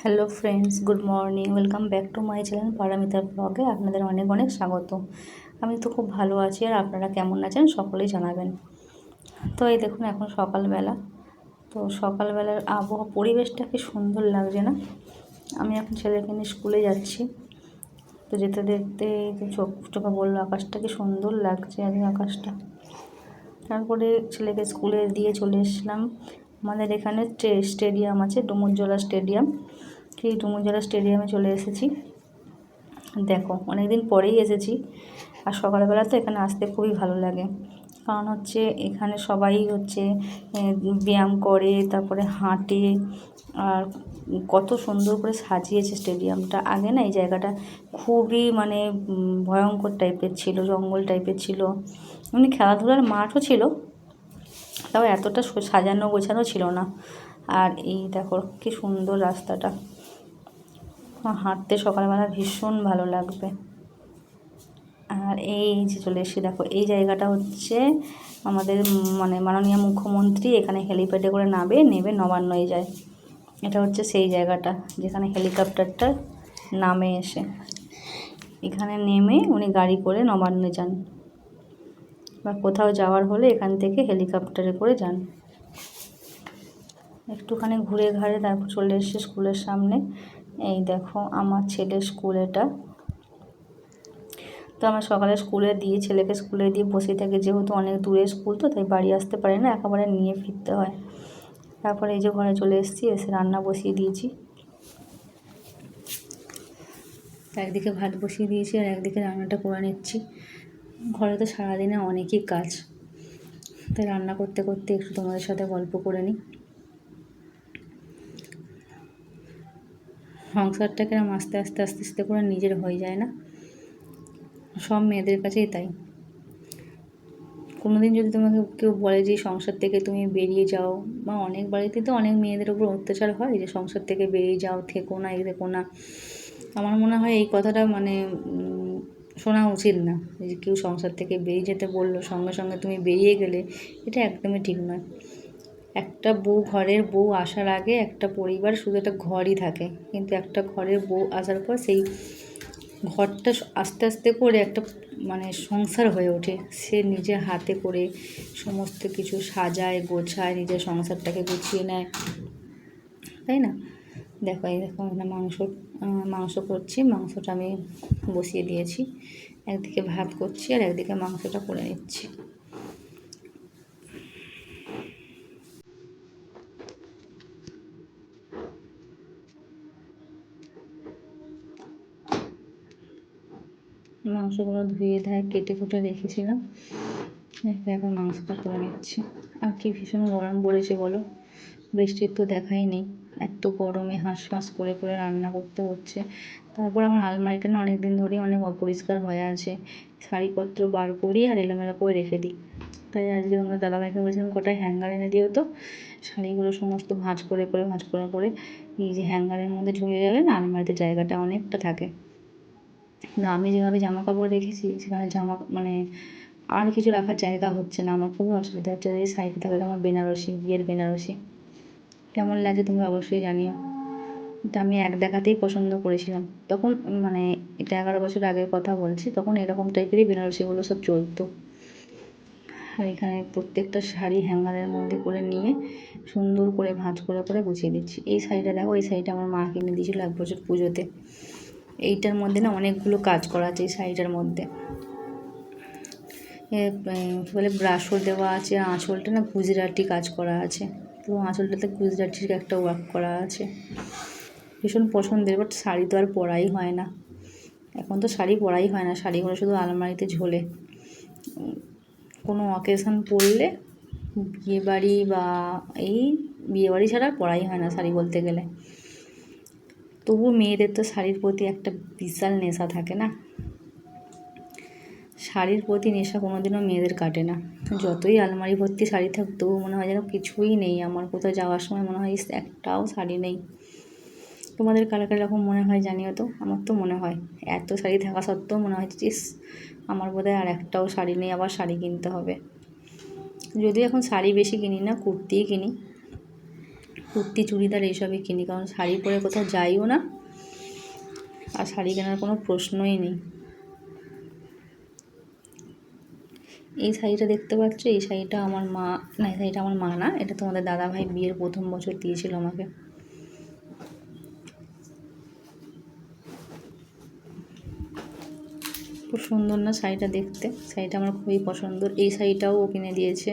Hello friends good morning welcome back to my channel পারামিতার ব্লগে আপনাদের অনেক অনেক স্বাগত আমি তো খুব ভালো আছি আর আপনারা কেমন আছেন সকলেই জানাবেন। তো এই দেখুন, এখন সকালবেলা। তো সকালবেলার আবহাওয়া পরিবেশটা কি সুন্দর লাগছে না? আমি এখন ছেলেকে নিয়ে স্কুলে যাচ্ছি। তো যেতে দেখতে চোখ চোখে বলল, আকাশটা কি সুন্দর লাগছে এই আকাশটা। তারপরে ছেলেকে স্কুলে দিয়ে চলে এসলাম আমাদের এখানে স্টেডিয়াম আছে, ডুমুরজলা স্টেডিয়াম। সেই ডুমুরজলা স্টেডিয়ামে চলে এসেছি। দেখো অনেক দিন পরেই এসেছি। আর সকালবেলা তো এখানে আসতে খুবই ভালো লাগে। কারণ হচ্ছে এখানে সবাই হচ্ছে ব্যায়াম করে, তারপরে হাঁটে, আর কত সুন্দর করে সাজিয়েছে স্টেডিয়ামটা। আগে না এই জায়গাটা খুবই মানে ভয়ঙ্কর টাইপের ছিল, জঙ্গল টাইপের ছিল। এমনি খেলাধুলার মাঠও ছিল, তাও এতটা সাজানো গোছানো ছিল না। আর এই দেখো কি সুন্দর রাস্তাটা। হাঁটতে সকালবেলা ভীষণ ভালো লাগবে। আর এই যে চলে এসে দেখো, এই জায়গাটা হচ্ছে আমাদের মানে মাননীয় মুখ্যমন্ত্রী এখানে হেলিপ্যাডে করে নাবে, নেবে নবান্নয় যায়। এটা হচ্ছে সেই জায়গাটা যেখানে হেলিকপ্টারটা নামে এসে। এখানে নেমে উনি গাড়ি করে নবান্নে যান। বা কোথাও যাওয়ার হলে এখান থেকে হেলিকপ্টারে করে যান। একটুখানি ঘুরে ঘাড়ে তারপর চলে এসছে স্কুলের সামনে। এই দেখো, আমার ছেলের স্কুল এটা। তো আমার সকালে স্কুলে দিয়ে ছেলেকে স্কুলে দিয়ে বসে থাকে, যেহেতু অনেক দূরে স্কুল তো, তাই বাড়ি আসতে পারে না, একেবারে নিয়ে ফিরতে হয়। তারপরে এই যে ঘরে চলে এসেছি, এসে রান্না বসিয়ে দিয়েছি। একদিকে ভাত বসিয়ে দিয়েছি আর একদিকে রান্নাটা করে নিচ্ছি। ঘরে তো সারাদিনে অনেকই কাজ। তাই রান্না করতে করতে একটু তোমাদের সাথে গল্প করে নিই। সংসারটা কেরম আস্তে আস্তে আস্তে আস্তে করে নিজের হয়ে যায় না? সব মেয়েদের কাছেই তাই। কোনো দিন যদি তোমাকে কেউ বলে যে সংসার থেকে তুমি বেরিয়ে যাও, বা অনেক বাড়িতে তো অনেক মেয়েদের উপর অত্যাচার হয় যে সংসার থেকে বেরিয়ে যাও, থেকো না এই থেকো না। আমার মনে হয় এই কথাটা মানে শোনা উচিত না। যে কেউ সংসার থেকে বেরিয়ে যেতে বলল, সঙ্গে সঙ্গে তুমি বেরিয়ে গেলে, এটা একদমই ঠিক নয়। একটা বউ ঘরের বউ আসার আগে একটা পরিবার শুধু একটা ঘরই থাকে। কিন্তু একটা ঘরের বউ আসার পর সেই ঘরটা আস্তে আস্তে করে একটা মানে সংসার হয়ে ওঠে। সে নিজে হাতে করে সমস্ত কিছু সাজায়, গোছায়, নিজের সংসারটাকে গুছিয়ে নেয়। তাই না? দেখো, এই দেখো, এখানে মাংস মাংস করছি। মাংসটা আমি বসিয়ে দিয়েছি। একদিকে ভাত করছি আর একদিকে মাংসটা করে নিচ্ছি। মাংসগুলো ধুয়ে ধায় কেটে কুটে রেখেছিলাম। এখন মাংসটা করে নিচ্ছি আর কি ভীষণ গরম পড়েছে বলো? বৃষ্টির তো দেখাই নেই। এত গরমে হাঁস ফাঁস করে করে রান্না করতে হচ্ছে। তারপর আমার আলমারিটা না অনেক দিন ধরেই অনেক অপরিষ্কার হয়ে আছে। শাড়িপত্র বার করি আর এলোমেলো করে রেখে দিই। তাই আজকে আমরা দাদাভাইকে বলছিলাম কটা হ্যাঙ্গার এনে দিও তো? শাড়িগুলো সমস্ত ভাঁজ করে করে, ভাঁজ করে করে এই যে হ্যাঙ্গারের মধ্যে ঝুলে গেলে না আলমারিতে জায়গাটা অনেকটা থাকে। কিন্তু আমি যেভাবে জামা কাপড় রেখেছি সেখানে জামা মানে আর কিছু রাখার জায়গা হচ্ছে না, আমার খুবই অসুবিধা হচ্ছে এই সাইডে থাকলে আমার বেনারসি, বিয়ের বেনারসি। কেমন লাগে তুমি অবশ্যই জানিও। এটা আমি এক দেখাতেই পছন্দ করেছিলাম। তখন মানে এটা এগারো বছর আগের কথা বলছি, তখন এরকম টাইপেরই বেনারসিগুলো সব চলতো। আর এখানে প্রত্যেকটা শাড়ি হ্যাঙ্গারের মধ্যে করে নিয়ে সুন্দর করে ভাঁজ করে করে গুছিয়ে দিচ্ছি। এই শাড়িটা দেখো, এই শাড়িটা আমার মা কিনে দিয়েছিলো এক বছর পুজোতে। এইটার মধ্যে না অনেকগুলো কাজ করা আছে এই শাড়িটার মধ্যে। বলে ব্রাশও দেওয়া আছে, আঁচলটা না গুজরাটি কাজ করা আছে। পুরো আঁচলটাতে গুজরাটির একটা ওয়ার্ক করা আছে। ভীষণ পছন্দের বাট শাড়ি তো আর পরাই হয় না। এখন তো শাড়ি পরাই হয় না শাড়িগুলো শুধু আলমারিতে ঝোলে। কোনো অকেশান পরলে বিয়েবাড়ি বা এই বিয়েবাড়ি ছাড়া পরাই হয় না শাড়ি বলতে গেলে। তবু মেয়েদের তো শাড়ির প্রতি একটা বিশাল নেশা থাকে না? শাড়ির প্রতি নেশা কোনো দিনও মেয়েদের কাটে না। যতই আলমারি ভর্তি শাড়ি থাক তবু মনে হয় যেন কিছুই নেই। আমার কোথাও যাওয়ার সময় মনে হয় একটাও শাড়ি নেই। তোমাদের কারা কার এরকম মনে হয় জানিও তো? আমার তো মনে হয়। এত শাড়ি থাকা সত্ত্বেও মনে হয় চিস আমার বোধহয় আর একটাও শাড়ি নেই, আবার শাড়ি কিনতে হবে। যদিও এখন শাড়ি বেশি কিনি না, কুর্তিই কিনি। কুর্তি, চুড়িদার এইসবই কিনি, কারণ শাড়ি পরে কোথাও যাইও না। আর শাড়ি কেনার কোনো প্রশ্নই নেই। এই শাড়িটা দেখতে পাচ্ছ? এই শাড়িটা আমার মা, না, এই শাড়িটা আমার মা না, এটা তোমাদের দাদা ভাই বিয়ের প্রথম বছর দিয়েছিল আমাকে। খুব সুন্দর না শাড়িটা দেখতে? শাড়িটা আমার খুবই পছন্দ এই শাড়িটাও ও কিনে দিয়েছে।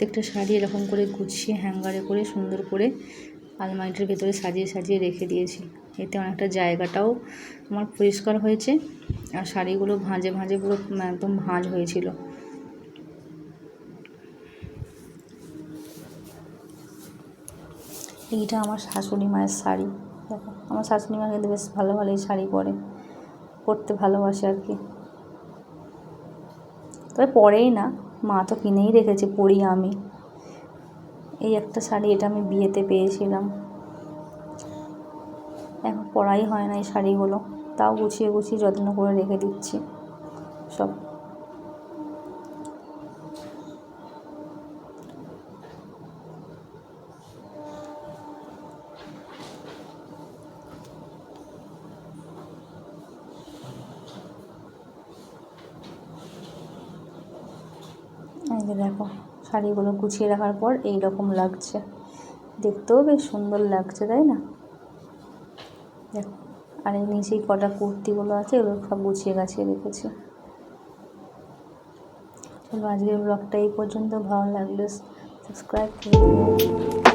প্রত্যেকটা শাড়ি এরকম করে গুছিয়ে হ্যাঙ্গারে করে সুন্দর করে আলমারিটার ভেতরে সাজিয়ে সাজিয়ে রেখে দিয়েছি। এতে অনেকটা জায়গাটাও আমার পরিষ্কার হয়েছে আর শাড়িগুলো ভাঁজে ভাঁজে পুরো একদম ভাঁজ হয়েছিল। এইটা আমার শাশুড়ি মায়ের শাড়ি। দেখো, আমার শাশুড়ি মা কিন্তু বেশ ভালো ভালোই শাড়ি পরে, পরতে ভালোবাসে আর কি। তবে পরেই না মা তো কিনেই রেখেছে, পরি আমি। এই একটা শাড়ি এটা আমি বিয়েতে পেয়েছিলাম। এখন পরাই হয় না এই শাড়িগুলো। তাও গুছিয়ে গুছিয়ে যত্ন করে রেখে দিচ্ছি। সব যে দেখো, শাড়িগুলো গুছিয়ে রাখার পর এই রকম লাগছে। দেখতেও বেশ সুন্দর লাগছে, তাই না? দেখো, আর এই নিচেই কটা কুর্তিগুলো আছে, এগুলো সব গুছিয়ে গাছিয়ে রেখেছি। চলো, আজকের ব্লগটা এই পর্যন্ত। ভালো লাগলে সাবস্ক্রাইব করে